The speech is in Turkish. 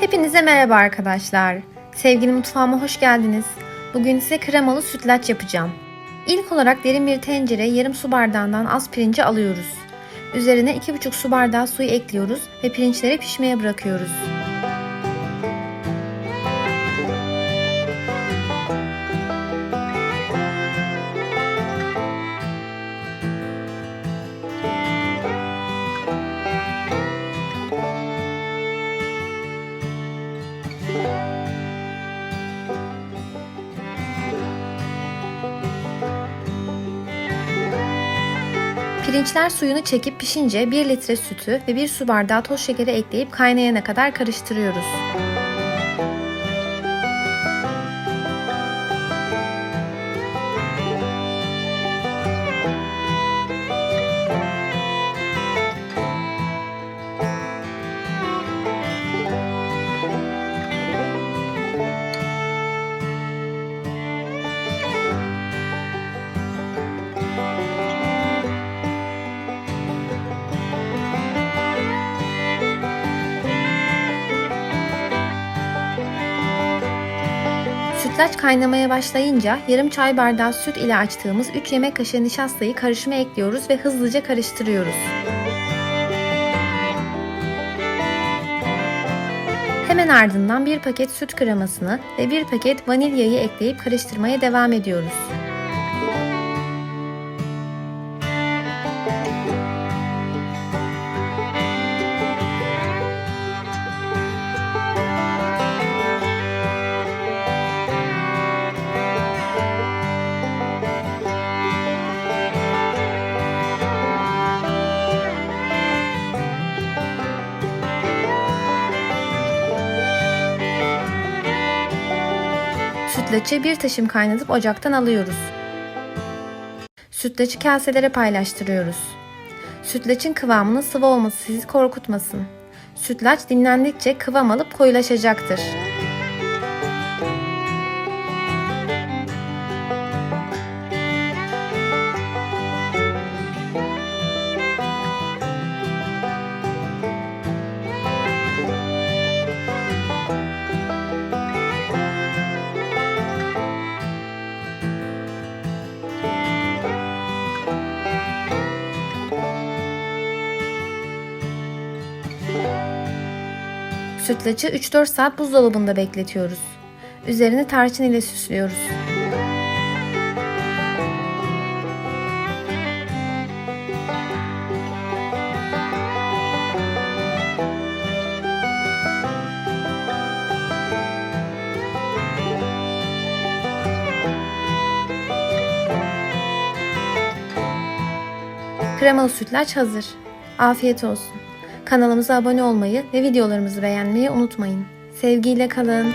Hepinize merhaba arkadaşlar. Sevgili mutfağıma hoş geldiniz. Bugün size kremalı sütlaç yapacağım. İlk olarak derin bir tencereye yarım su bardağından az pirinci alıyoruz. Üzerine 2,5 su bardağı suyu ekliyoruz ve pirinçleri pişmeye bırakıyoruz. Pirinçler suyunu çekip pişince 1 litre sütü ve 1 su bardağı toz şekeri ekleyip kaynayana kadar karıştırıyoruz. Sütlaç kaynamaya başlayınca yarım çay bardağı süt ile açtığımız 3 yemek kaşığı nişastayı karışıma ekliyoruz ve hızlıca karıştırıyoruz. Hemen ardından bir paket süt kremasını ve bir paket vanilyayı ekleyip karıştırmaya devam ediyoruz. Sütlaçı bir taşım kaynatıp ocaktan alıyoruz. Sütlaçı kaselere paylaştırıyoruz. Sütlaçın kıvamının sıvı olması sizi korkutmasın. Sütlaç dinlendikçe kıvam alıp koyulaşacaktır. Sütlaçı 3-4 saat buzdolabında bekletiyoruz. Üzerini tarçın ile süslüyoruz. Kremalı sütlaç hazır. Afiyet olsun. Kanalımıza abone olmayı ve videolarımızı beğenmeyi unutmayın. Sevgiyle kalın.